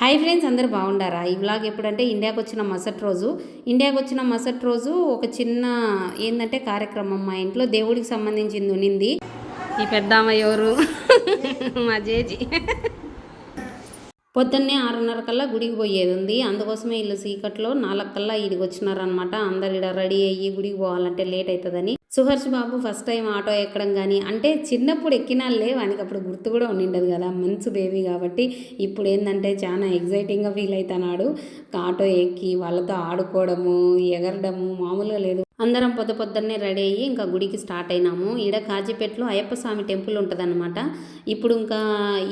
Hi friends అందరు బాగుండారా? ఈ vlog ఎప్పుడంటే ఇండియాకి వచ్చిన మసటి రోజు. ఇండియాకి వచ్చిన మసటి రోజు ఒక చిన్న ఏంటంటే కార్యక్రమం మా ఇంట్లో దేవుడికి సంబంధించింది ఉనింది ఈ పెద్దామ ఎవరు? మా జేజీ. పొద్దున్నే ఆరున్నర కల్లా గుడికి పోయేది ఉంది. అందుకోసమే వీళ్ళు సీకట్లో నాలుగు కల్లా ఈడికి వచ్చినారనమాట అందరు ఇక్కడ రెడీ అయ్యి గుడికి పోవాలంటే లేట్ అవుతుందని Suharsh Babu first time auto ఎక్కడం కానీ అంటే చిన్నప్పుడు ఎక్కినాళ్ళే వానికి అప్పుడు గుర్తు కూడా ఉండిండదు కదా మంచు బేబీ కాబట్టి. ఇప్పుడు ఏంటంటే చాలా ఎగ్జైటింగ్గా ఫీల్ అవుతున్నాడు ఆటో ఎక్కి వాళ్ళతో ఆడుకోవడము ఎగరడము మామూలుగా లేదు. అందరం పొద్దు పొద్దున్నే రెడీ అయ్యి ఇంకా గుడికి స్టార్ట్ అయినాము. ఈడ కాజీపేటలో అయ్యప్ప స్వామి టెంపుల్ ఉంటుందన్నమాట. ఇప్పుడు ఇంకా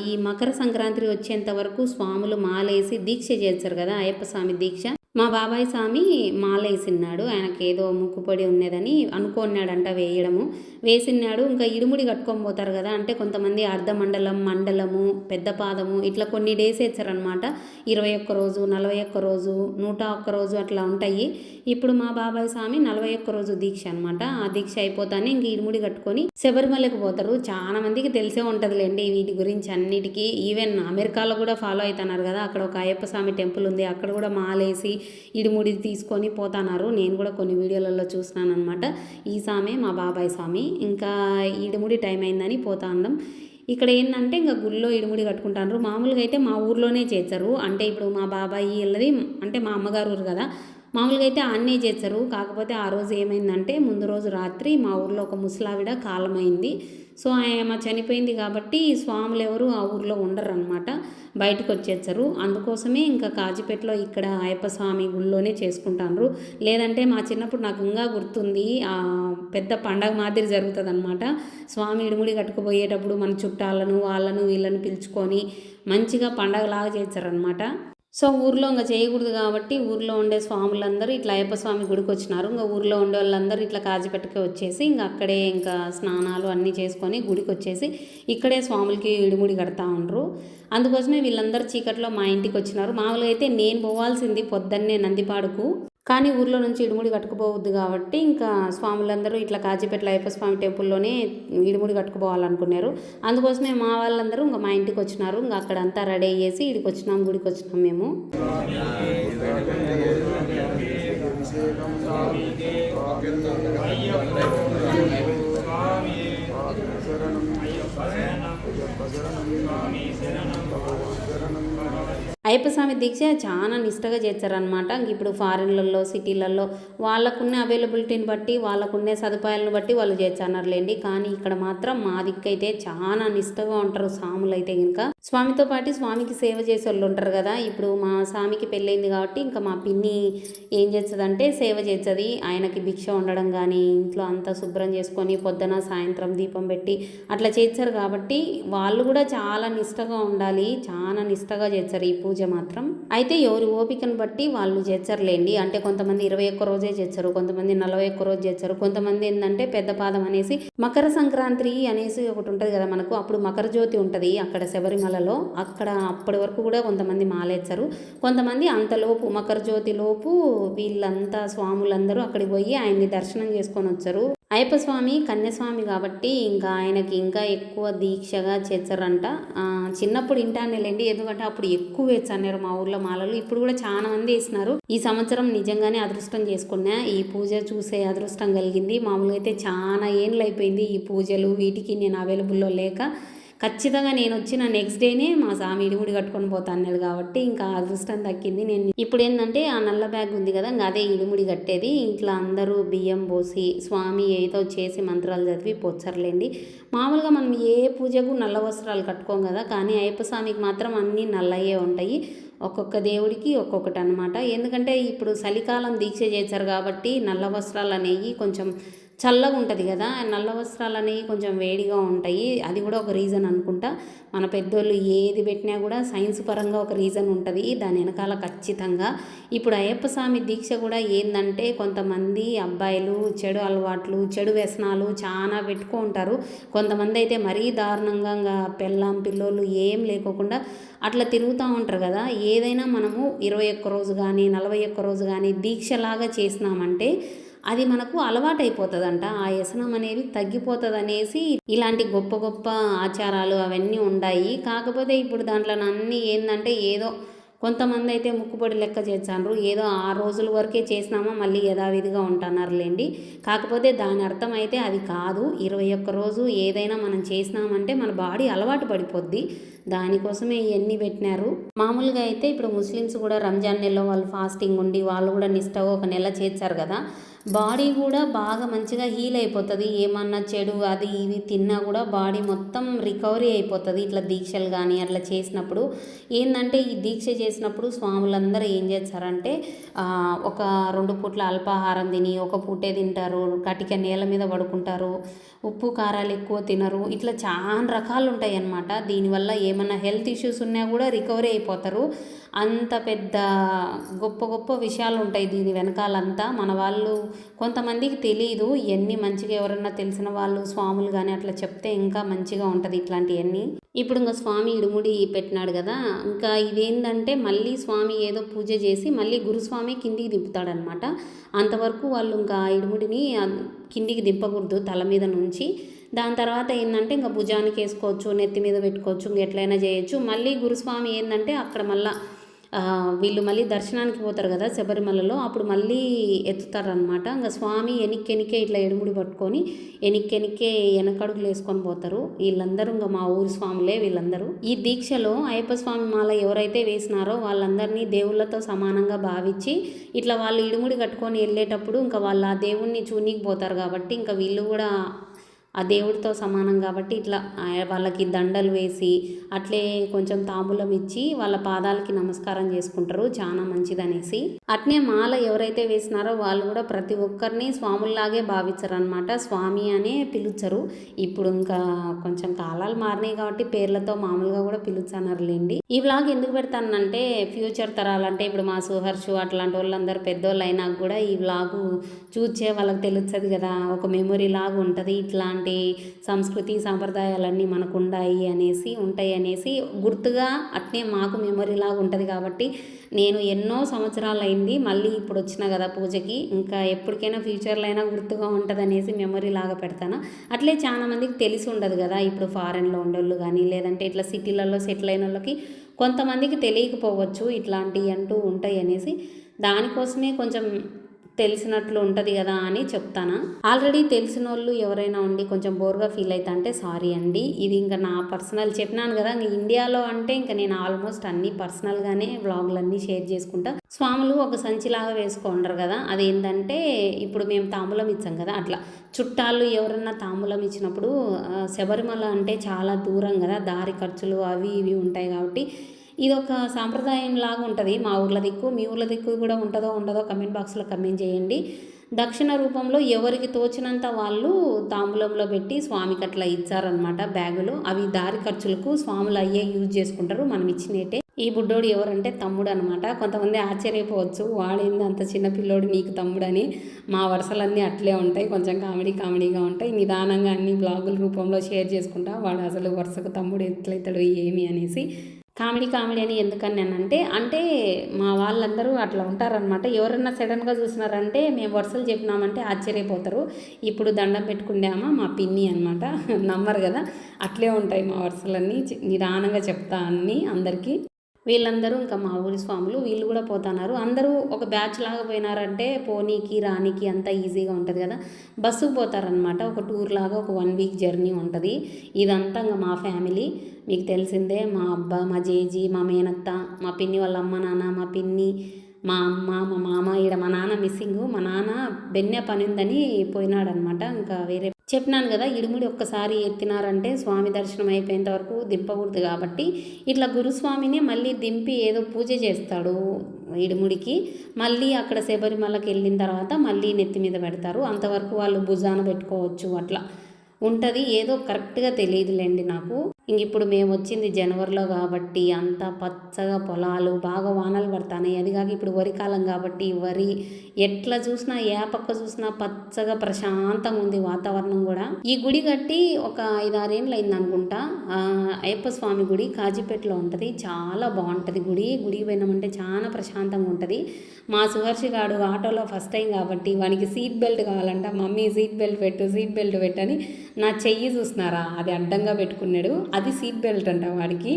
ఈ మకర సంక్రాంతి వచ్చేంత వరకు స్వాములు మాలేసి దీక్ష చేస్తారు కదా అయ్యప్ప స్వామి దీక్ష. మా బాబాయ్ స్వామి మాలేసిన్నాడు. ఆయనకి ఏదో ముక్కుపొడి ఉన్నదని అనుకున్నాడంట వేయడము. వేసినాడు ఇంకా ఇడుముడి కట్టుకొని పోతారు కదా. అంటే కొంతమంది అర్ధ మండలం మండలము పెద్ద పాదము ఇట్లా కొన్ని డేస్ వేసారనమాట ఇరవై ఒక్క రోజు నలభై ఒక్క రోజు నూట ఒక్క రోజు అట్లా ఉంటాయి. ఇప్పుడు మా బాబాయ్ స్వామి నలభై ఒక్క రోజు దీక్ష అనమాట ఆ దీక్ష అయిపోతానే ఇంక ఇరుముడి కట్టుకొని శబరిమలకు పోతారు. చాలా మందికి తెలిసే ఉంటుందిలేండి వీటి గురించి అన్నిటికీ. ఈవెన్ అమెరికాలో కూడా ఫాలో అవుతున్నారు కదా. అక్కడ ఒక అయ్యప్ప స్వామి టెంపుల్ ఉంది. అక్కడ కూడా మాలేసి ఇడుముడి తీసుకొని పోతున్నారు. నేను కూడా కొన్ని వీడియోలలో చూసినాను అనమాట ఈ సామే మా బాబాయ్ స్వామి. ఇంకా ఇడుముడి టైం అయిందని పోతా ఉన్నాం ఇక్కడ ఏంటంటే ఇంకా గుళ్ళో ఇడుముడి కట్టుకుంటారు మామూలుగా అయితే మా ఊర్లోనే చేస్తారు అంటే ఇప్పుడు మా బాబాయి వెళ్ళది అంటే మా అమ్మగారు ఊరు కదా. మామూలుగా అయితే అన్నీ చేస్తారు. కాకపోతే ఆ రోజు ఏమైందంటే ముందు రోజు రాత్రి మా ఊర్లో ఒక ముసలావిడ కాలమైంది. సో ఆమె చనిపోయింది కాబట్టి స్వాములు ఎవరు ఆ ఊర్లో ఉండరు అనమాట బయటకు వచ్చేస్తారు అందుకోసమే ఇంకా కాజీపేటలో ఇక్కడ అయ్యప్ప స్వామి గుళ్ళోనే చేసుకుంటారు లేదంటే మా చిన్నప్పుడు నాకు ఇంకా గుర్తుంది ఆ పెద్ద పండగ మాదిరి జరుగుతుంది అనమాట స్వామి ఇడుముడి కట్టుకుపోయేటప్పుడు మన చుట్టాలను వాళ్ళను వీళ్ళను పిలుచుకొని మంచిగా పండగలాగా చేస్తారనమాట సో ఊర్లో ఇంకా చేయకూడదు కాబట్టి ఊర్లో ఉండే స్వాములందరూ ఇట్లా అయ్యప్ప స్వామి గుడికి వచ్చినారు ఇంకా ఊర్లో ఉండే వాళ్ళందరూ ఇట్లా కాజిపెట్టకి వచ్చేసి ఇంకా అక్కడే ఇంకా స్నానాలు అన్నీ చేసుకొని గుడికి వచ్చేసి ఇక్కడే స్వాములకి ఇడుముడి కడతా ఉండరు. అందుకోసమే వీళ్ళందరూ చీకట్లో మా ఇంటికి వచ్చినారు మామూలుగా అయితే నేను పోవాల్సింది పొద్దున్నే నందిపాడుకు. కానీ ఊర్లో నుంచి ఇడుముడి కట్టుకుపోవద్దు కాబట్టి ఇంకా స్వాములందరూ ఇట్లా కాజీపేటలో అయ్యప్ప స్వామి టెంపుల్లోనే ఇడుముడి కట్టుకుపోవాలనుకున్నారు. అందుకోసమే మా వాళ్ళందరూ ఇంకా మా ఇంటికి వచ్చినారు. ఇంకా అక్కడ అంతా రెడీ అయ్యేసి ఇడికి వచ్చినాం గుడికి వచ్చినాం మేము. అయ్యప్ప స్వామి దీక్ష చాలా నిష్టగా చేస్తారనమాట ఇప్పుడు ఫారిన్లలో సిటీలలో వాళ్ళకున్న అవైలబిలిటీని బట్టి వాళ్ళకున్న సదుపాయాలను బట్టి వాళ్ళు చేస్తున్నారులేండి కానీ ఇక్కడ మాత్రం మా దిక్కైతే చాలా నిష్టగా ఉంటారు స్వాములు అయితే ఇంకా స్వామితో పాటు స్వామికి సేవ చేసే వాళ్ళు ఉంటారు కదా. ఇప్పుడు మా స్వామికి పెళ్ళైంది కాబట్టి ఇంకా మా పిన్ని ఏం చేస్తుందంటే సేవ చేస్తుంది. ఆయనకి భిక్ష ఉండడం కానీ ఇంట్లో అంతా శుభ్రం చేసుకొని పొద్దున సాయంత్రం దీపం పెట్టి అట్లా చేస్తారు కాబట్టి వాళ్ళు కూడా చాలా నిష్టగా ఉండాలి. చాలా నిష్టగా చేస్తారు ఈ పూజ మాత్రం. అయితే ఎవరి ఓపికను బట్టి వాళ్ళు చేచ్చరులేండి అంటే కొంతమంది ఇరవై ఒక్క రోజే చేస్తారు కొంతమంది నలభై ఒక్క రోజు చేస్తారు కొంతమంది ఏంటంటే పెద్ద పాదం అనేసి మకర సంక్రాంతి అనేసి ఒకటి ఉంటుంది కదా మనకు. అప్పుడు మకర జ్యోతి ఉంటుంది అక్కడ శబరిమలలో. అక్కడ అప్పటి వరకు కూడా కొంతమంది మాలేస్తారు కొంతమంది అంతలోపు మకర జ్యోతి లోపు వీళ్ళంతా స్వాములందరూ అక్కడికి పోయి ఆయన్ని దర్శనం చేసుకొని వచ్చారు. అయ్యప్ప స్వామి కన్యస్వామి కాబట్టి ఇంకా ఆయనకి ఇంకా ఎక్కువ దీక్షగా చేస్తారంట. చిన్నప్పుడు ఇంటానేలేండి ఎందుకంటే అప్పుడు ఎక్కువ వేసన్నారు మా ఊర్లో మాలలు. ఇప్పుడు కూడా చాలా మంది వేసినారు. ఈ సంవత్సరం నిజంగానే అదృష్టం చేసుకున్నా ఈ పూజ చూసే అదృష్టం కలిగింది. మామూలుగా అయితే చాలా ఏళ్ళు అయిపోయింది ఈ పూజలు. వీటికి నేను అవైలబుల్లో లేక ఖచ్చితంగా నేను వచ్చిన నెక్స్ట్ డేనే మా స్వామి ఇడిముడి కట్టుకొని పోతా అన్నాడు కాబట్టి ఇంకా అదృష్టం దక్కింది. నేను ఇప్పుడు ఏంటంటే ఆ నల్ల బ్యాగ్ ఉంది కదా ఇంకా అదే ఇడిముడి కట్టేది. ఇంట్లో అందరూ బియ్యం పోసి స్వామి ఏదో చేసి మంత్రాలు చదివి పొచ్చర్లేండి. మామూలుగా మనం ఏ పూజకు నల్ల వస్త్రాలు కట్టుకోం కదా కానీ అయ్యప్ప స్వామికి మాత్రం అన్నీ నల్లయే ఉంటాయి. ఒక్కొక్క దేవుడికి ఒక్కొక్కటి అనమాట ఎందుకంటే ఇప్పుడు చలికాలం దీక్ష చేశారు కాబట్టి నల్ల వస్త్రాలు అనేవి కొంచెం చల్లగా ఉంటుంది కదా నల్ల వస్త్రాలు అనేవి కొంచెం వేడిగా ఉంటాయి. అది కూడా ఒక రీజన్ అనుకుంటా. మన పెద్దోళ్ళు ఏది పెట్టినా కూడా సైన్స్ పరంగా ఒక రీజన్ ఉంటుంది దాని వెనకాల ఖచ్చితంగా. ఇప్పుడు అయ్యప్ప స్వామి దీక్ష కూడా ఏంటంటే కొంతమంది అబ్బాయిలు చెడు అలవాట్లు చెడు వ్యసనాలు చాలా పెట్టుకుంటారు కొంతమంది అయితే మరీ దారుణంగా పెళ్ళాం పిల్లోళ్ళు ఏం లేకోకుండా అట్లా తిరుగుతూ ఉంటారు కదా. ఏదైనా మనము ఇరవై ఒక్క రోజు కానీ నలభై ఒక్క రోజు కానీ దీక్షలాగా చేసినామంటే అది మనకు అలవాటైపోతుందంట. ఆ వ్యసనం అనేది తగ్గిపోతుంది అనేసి ఇలాంటి గొప్ప గొప్ప ఆచారాలు అవన్నీ ఉన్నాయి కాకపోతే ఇప్పుడు దాంట్లో అన్నీ ఏంటంటే ఏదో కొంతమంది అయితే ముక్కుపొడి లెక్క చేశారు ఏదో ఆ రోజుల వరకే చేసినామా మళ్ళీ యథావిధిగా ఉంటున్నారులేండి. కాకపోతే దాని అర్థం అయితే అది కాదు. ఇరవై ఒక్క రోజు ఏదైనా మనం చేసినామంటే మన బాడీ అలవాటు పడిపోద్ది. దానికోసమే ఇవన్నీ పెట్టినారు. మామూలుగా అయితే ఇప్పుడు ముస్లిమ్స్ కూడా రంజాన్ నెలలో వాళ్ళు ఫాస్టింగ్ ఉండి వాళ్ళు కూడా నిష్టగా ఒక నెల చేశారు కదా. బాడీ కూడా బాగా మంచిగా హీల్ అయిపోతుంది. ఏమన్నా చెడు అది ఇది తిన్నా కూడా బాడీ మొత్తం రికవరీ అయిపోతుంది. ఇట్లా దీక్షలు కానీ అట్లా చేసినప్పుడు ఏంటంటే ఈ దీక్ష చేసినప్పుడు స్వాములందరూ ఏం చేస్తారంటే ఒక రెండు పూట్ల అల్పాహారం తిని ఒక పూటే తింటారు కటిక నేల మీద పడుకుంటారు ఉప్పు కారాలు ఎక్కువ తినరు ఇట్లా చాలా రకాలు ఉంటాయి అన్నమాట దీనివల్ల ఏమన్నా హెల్త్ ఇష్యూస్ ఉన్నా కూడా రికవరీ అయిపోతారు. అంత పెద్ద గొప్ప గొప్ప విషయాలు ఉంటాయి దీని వెనకాలంతా. మన వాళ్ళు కొంతమందికి తెలియదు ఇవన్నీ మంచిగా ఎవరన్నా తెలిసిన వాళ్ళు స్వాములు కానీ అట్లా చెప్తే ఇంకా మంచిగా ఉంటుంది ఇట్లాంటివన్నీ ఇప్పుడు ఇంకా స్వామి ఇడుముడి పెట్టినాడు కదా ఇంకా ఇదేంటంటే మళ్ళీ స్వామి ఏదో పూజ చేసి మళ్ళీ గురుస్వామి కిందికి దింపుతాడనమాట. అంతవరకు వాళ్ళు ఇంకా ఆ ఇడుముడిని కిందికి దింపకూడదు తల మీద నుంచి. దాని తర్వాత ఏంటంటే ఇంకా భుజానికి వేసుకోవచ్చు నెత్తి మీద పెట్టుకోవచ్చు ఇంక ఎట్లయినా చేయొచ్చు. మళ్ళీ గురుస్వామి ఏంటంటే అక్కడ మళ్ళీ వీళ్ళు మళ్ళీ దర్శనానికి పోతారు కదా శబరిమలలో అప్పుడు మళ్ళీ ఎత్తుతారనమాట ఇంకా స్వామి ఎనిక్కెనికే ఇట్లా ఎడుముడి పట్టుకొని ఎనిక్కెనికే వెనకడుగులు వేసుకొని పోతారు. వీళ్ళందరూ ఇంకా మా ఊరి స్వాములే వీళ్ళందరూ. ఈ దీక్షలో అయ్యప్ప స్వామి మాల ఎవరైతే వేసినారో వాళ్ళందరినీ దేవుళ్ళతో సమానంగా భావించి ఇట్లా వాళ్ళు ఇడుముడి కట్టుకొని వెళ్ళేటప్పుడు ఇంకా వాళ్ళు ఆ దేవుణ్ణి చూనీకి పోతారు కాబట్టి ఇంకా వీళ్ళు కూడా ఆ దేవుడితో సమానం కాబట్టి ఇట్లా వాళ్ళకి దండలు వేసి అట్లే కొంచెం తాంబూలం ఇచ్చి వాళ్ళ పాదాలకి నమస్కారం చేసుకుంటారు చాలా మంచిదనేసి. అట్నే మాల ఎవరైతే వేసినారో వాళ్ళు కూడా ప్రతి ఒక్కరిని స్వాముల్లాగే భావించరు అనమాట స్వామి అనే పిలుచరు. ఇప్పుడు ఇంకా కొంచెం కాలాలు మారినాయి కాబట్టి పేర్లతో మామూలుగా కూడా పిలుచనర్లేండి. ఈ వ్లాగ్ ఎందుకు పెడతానంటే ఫ్యూచర్ తరాలంటే ఇప్పుడు మా సుహర్షు అట్లాంటి వాళ్ళందరూ పెద్దోళ్ళు అయినా కూడా ఈ వ్లాగు చూచే వాళ్ళకి తెలుస్తుంది కదా ఒక మెమొరీ లాగా ఉంటుంది ఇట్లా ఇట్లాంటి సంస్కృతి సాంప్రదాయాలన్నీ మనకు ఉన్నాయి అనేసి ఉంటాయి అనేసి గుర్తుగా అట్నే మాకు మెమొరీ లాగా ఉంటుంది కాబట్టి నేను ఎన్నో సంవత్సరాలు అయింది మళ్ళీ ఇప్పుడు వచ్చిన కదా పూజకి. ఇంకా ఎప్పటికైనా ఫ్యూచర్లో అయినా గుర్తుగా ఉంటుంది అనేసి మెమొరీ లాగా పెడతాను. అట్లే చాలా మందికి తెలిసి ఉండదు కదా ఇప్పుడు ఫారెన్లో ఉండేళ్ళు కానీ లేదంటే ఇట్లా సిటీలలో సెటిల్ అయిన వాళ్ళకి కొంతమందికి తెలియకపోవచ్చు ఇట్లాంటివి అంటూ ఉంటాయి అనేసి. దానికోసమే కొంచెం తెలిసినట్లు ఉంటుంది కదా అని చెప్తాను? ఆల్రెడీ తెలిసిన వాళ్ళు ఎవరైనా ఉండి కొంచెం బోర్గా ఫీల్ అవుతా అంటే సారీ అండి. ఇది ఇంకా నా పర్సనల్ చెప్పినాను కదా ఇండియాలో అంటే ఇంకా నేను ఆల్మోస్ట్ అన్ని పర్సనల్గానే వ్లాగులన్నీ షేర్ చేసుకుంటా. స్వాములు ఒక సంచిలాగా వేసుకుంటారు కదా అదేంటంటే ఇప్పుడు మేము తాంబూలం ఇచ్చాం కదా అట్లా. చుట్టాలు ఎవరన్నా తాంబూలం ఇచ్చినప్పుడు శబరిమల అంటే చాలా దూరం కదా దారి ఖర్చులు అవి ఇవి ఉంటాయి కాబట్టి ఇది ఒక సాంప్రదాయం లాగా ఉంటుంది. మా ఊర్ల దిక్కు మీ ఊర్ల దిక్కు కూడా ఉంటుందో ఉండదో కమెంట్ బాక్స్లో కమెంట్ చేయండి. దక్షిణ రూపంలో ఎవరికి తోచినంత వాళ్ళు తాంబూలంలో పెట్టి స్వామికి అట్లా ఇచ్చారనమాట బ్యాగులు. అవి దారి ఖర్చులకు స్వాములు అయ్యే యూజ్ చేసుకుంటారు. మనం ఇచ్చినట్టే. ఈ బుడ్డోడు ఎవరంటే తమ్ముడు అనమాట కొంతమంది ఆశ్చర్యపోవచ్చు. వాడేంది అంత చిన్న పిల్లోడు నీకు తమ్ముడని? మా వరుసలన్నీ అట్లే ఉంటాయి. కొంచెం కామెడీ కామెడీగా ఉంటాయి. నిదానంగా అన్ని బ్లాగుల రూపంలో షేర్ చేసుకుంటా. వాడు అసలు వరుసకు తమ్ముడు ఎట్లయితాడు ఏమి అనేసి కామెడీ కామెడీ అని ఎందుకని అంటే అంటే మా వాళ్ళందరూ అట్లా ఉంటారనమాట ఎవరన్నా సడన్గా చూసినారంటే మేము వరుసలు చెప్పినామంటే ఆశ్చర్యపోతారు. ఇప్పుడు దండం పెట్టుకుండామా మా పిన్ని అనమాట నమ్మరు కదా? అట్లే ఉంటాయి మా వరుసలన్నీ. నిదానంగా చెప్తా అన్నీ అందరికీ. వీళ్ళందరూ ఇంకా మా ఊరి స్వాములు వీళ్ళు కూడా పోతున్నారు. అందరూ ఒక బ్యాచ్ లాగా పోయినారంటే పోనీకి రానికి అంతా ఈజీగా ఉంటుంది కదా. బస్సుకు పోతారనమాట ఒక టూర్ లాగా ఒక వన్ వీక్ జర్నీ ఉంటుంది. ఇదంతా ఇంకా మా ఫ్యామిలీ. మీకు తెలిసిందే మా అబ్బా మా జేజీ మా మేనత్త మా పిన్ని వాళ్ళ అమ్మ నాన్న మా పిన్ని మా అమ్మ మా మామ ఈడ మా నాన్న మిస్సింగ్ మా నాన్న బెన్నె పని ఉందని పోయినాడనమాట ఇంకా వేరే చెప్పినాను కదా ఇడుముడి ఒక్కసారి ఎత్తినారంటే స్వామి దర్శనం అయిపోయేంత వరకు దింపకూడదు కాబట్టి ఇట్లా గురుస్వామిని మళ్ళీ దింపి ఏదో పూజ చేస్తాడు ఇడుముడికి. మళ్ళీ అక్కడ శబరిమలకి వెళ్ళిన తర్వాత మళ్ళీ నెత్తి మీద పెడతారు. అంతవరకు వాళ్ళు భుజాన పెట్టుకోవచ్చు అట్లా. ఉంటుంది. ఏదో కరెక్ట్గా తెలియదులేండి నాకు. ఇంక ఇప్పుడు మేము వచ్చింది జనవరిలో కాబట్టి అంతా పచ్చగా పొలాలు బాగా వానలు పడతాయి అది కాక ఇప్పుడు వరి కాలం కాబట్టి వరి ఎట్లా చూసినా ఏ పక్క చూసినా పచ్చగా ప్రశాంతంగా ఉంది వాతావరణం కూడా. ఈ గుడి కట్టి ఒక ఐదారేళ్ళు అయింది అనుకుంటా అయ్యప్ప స్వామి గుడి కాజీపేటలో ఉంటుంది. చాలా బాగుంటుంది గుడి. గుడికి పోయినామంటే చాలా ప్రశాంతంగా ఉంటుంది. మా సుహర్షి గాడు ఆటోలో ఫస్ట్ టైం కాబట్టి వానికి సీట్ బెల్ట్ కావాలంట. మమ్మీ సీట్ బెల్ట్ పెట్టు సీట్ బెల్ట్ పెట్టని నా చెయ్యి చూసినారా? అది అడ్డంగా పెట్టుకున్నాడు. అది సీట్ బెల్ట్ అంట వాడికి.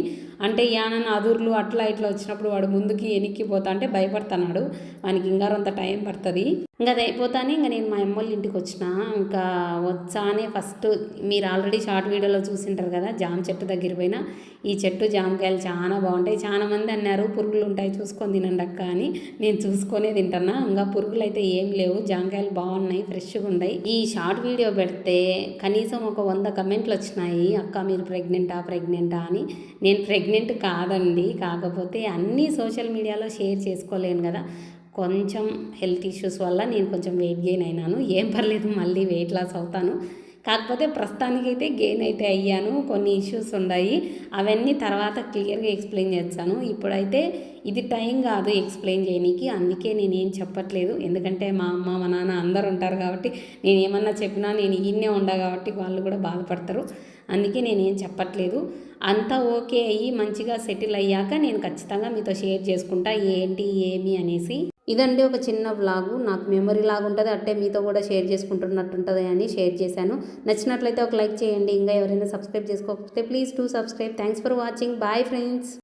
అంటే యానన్న అదుర్లు అట్లా ఇట్లా వచ్చినప్పుడు వాడు ముందుకి ఎనిక్కిపోతా అంటే భయపడుతున్నాడు. వానికి ఇంగారంత అంత టైం పడుతుంది. ఇంకా అది అయిపోతానే ఇంకా నేను మా అమ్మోళ్ళ ఇంటికి వచ్చిన. ఇంకా వచ్చానే ఫస్ట్ మీరు ఆల్రెడీ షార్ట్ వీడియోలో చూసింటారు కదా జామ చెట్టు దగ్గర పోయినా. ఈ చెట్టు జామకాయలు చాలా బాగుంటాయి. చాలా మంది అన్నారు పురుగులు ఉంటాయి చూసుకొని తినండి అక్క అని. నేను చూసుకొనే తింటున్నా ఇంకా పురుగులు అయితే ఏం లేవు. జామకాయలు బాగున్నాయి ఫ్రెష్గా ఉన్నాయి. ఈ షార్ట్ వీడియో పెడితే కనీసం ఒక వంద కమెంట్లు వచ్చినాయి. అక్క మీరు ప్రెగ్నెంటా ప్రెగ్నెంటా అని. నేను ప్రెగ్నెంట్ కాదండి. కాకపోతే అన్నీ సోషల్ మీడియాలో షేర్ చేసుకోలేను కదా. కొంచెం హెల్త్ ఇష్యూస్ వల్ల నేను కొంచెం వెయిట్ గెయిన్ అయినాను. ఏం పర్లేదు మళ్ళీ వెయిట్ లాస్ అవుతాను. కాకపోతే ప్రస్తుతానికైతే గెయిన్ అయితే అయ్యాను. కొన్ని ఇష్యూస్ ఉన్నాయి అవన్నీ తర్వాత క్లియర్గా ఎక్స్ప్లెయిన్ చేస్తాను. ఇప్పుడైతే ఇది టైం కాదు ఎక్స్ప్లెయిన్ చేయనీకి. అందుకే నేనేం చెప్పట్లేదు. ఎందుకంటే మా అమ్మ మా నాన్న అందరు ఉంటారు కాబట్టి నేను ఏమన్నా చెప్పినా నేను ఈయన్నే ఉండా కాబట్టి వాళ్ళు కూడా బాధపడతారు. అందుకే నేనేం చెప్పట్లేదు. అంతా ఓకే అయ్యి మంచిగా సెటిల్ అయ్యాక నేను ఖచ్చితంగా మీతో షేర్ చేసుకుంటా. ఏంటి ఏమి అనేసి. ఇదండి ఒక చిన్న వ్లాగు. నాకు మెమరీ లాగా ఉంటుంది. అట్టే మీతో కూడా షేర్ చేసుకుంటున్నట్టు ఉంటుంది అని షేర్ చేశాను. నచ్చినట్లయితే ఒక లైక్ చేయండి. ఇంకా ఎవరైనా సబ్స్క్రైబ్ చేసుకోకపోతే please to subscribe thanks for watching bye friends